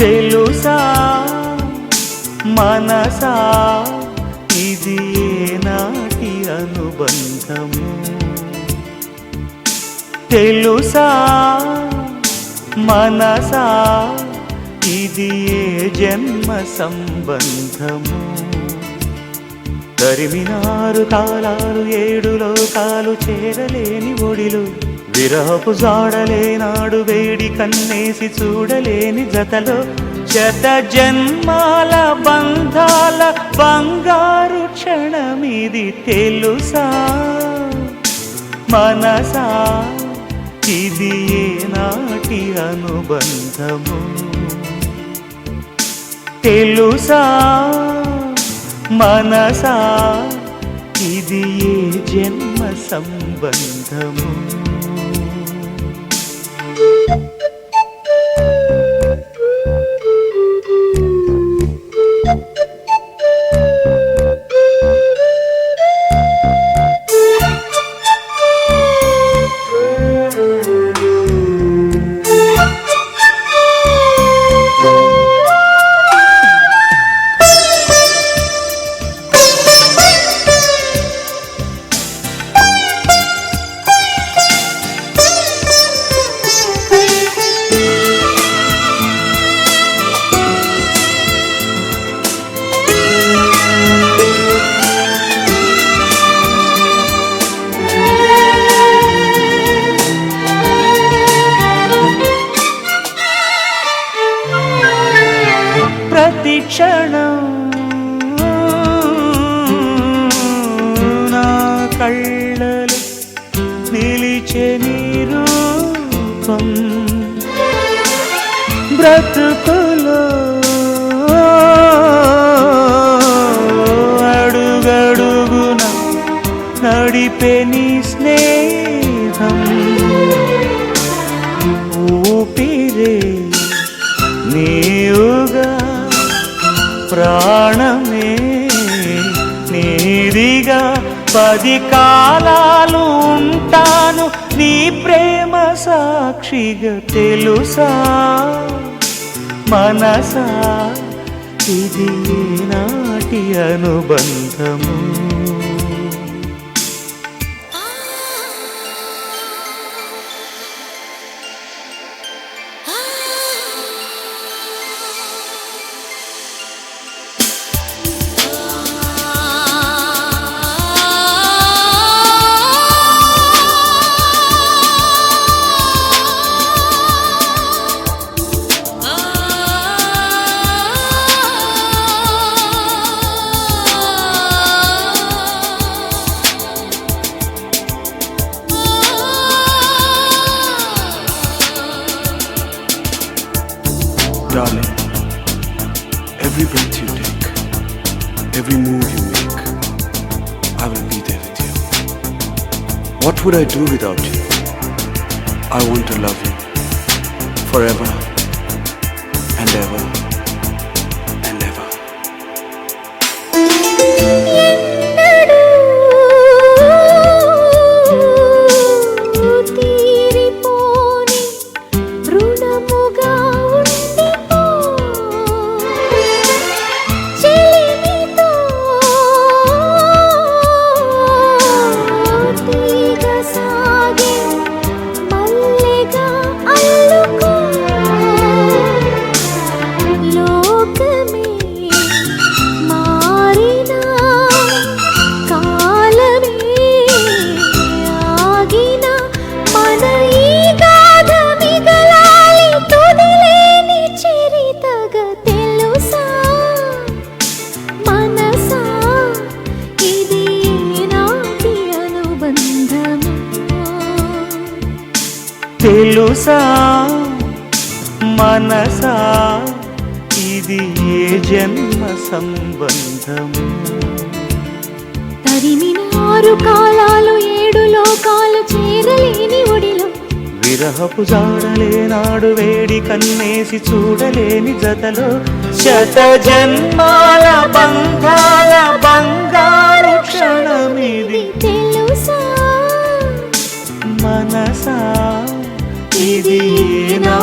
తెలుసా? మనసా? ఇది నాటి అనుబంధము తెలుసా? మనసా? ఇది ఏ జన్మ సంబంధము తరిమినారు కాలాలు ఏడు లోకాలు చేరలేని ఒడిలు విరహపు జాడలేనాడు వేడి కన్నేసి చూడలేని జతలో శత జన్మాల బంధాల బంగారు క్షణమిది తెలుసా? మనసా ఇది ఏ నాటి అనుబంధము? తెలుసా? మనసా ఇది ఏ జన్మ సంబంధము? కళ్ళలు నిలిచే నీ రూపం. బ్రతుకులో అడుగడుగున నడిపే నీ స్నేహం. ఊపిరే నీవుగా ప్రాణమే నీదిగా. పది కాలాలు ఉంటాను నీ ప్రేమ సాక్షిగా తెలుసా? మనసా ఇది నాటి అనుబంధము. Darling, every breath you take, every move you make, I will be there with you. What would I do without you? I want to love you forever and ever తెలుసా? మనసా? ఇది ఏ జన్మ సంబంధము తరిమినారు కాలాలు ఏడు లోకాలు చేరలేని ఒడిలో. విరహపు జాడలేనాడు వేడి కన్నేసి చూడలేని జతలో. శత జన్మాల ना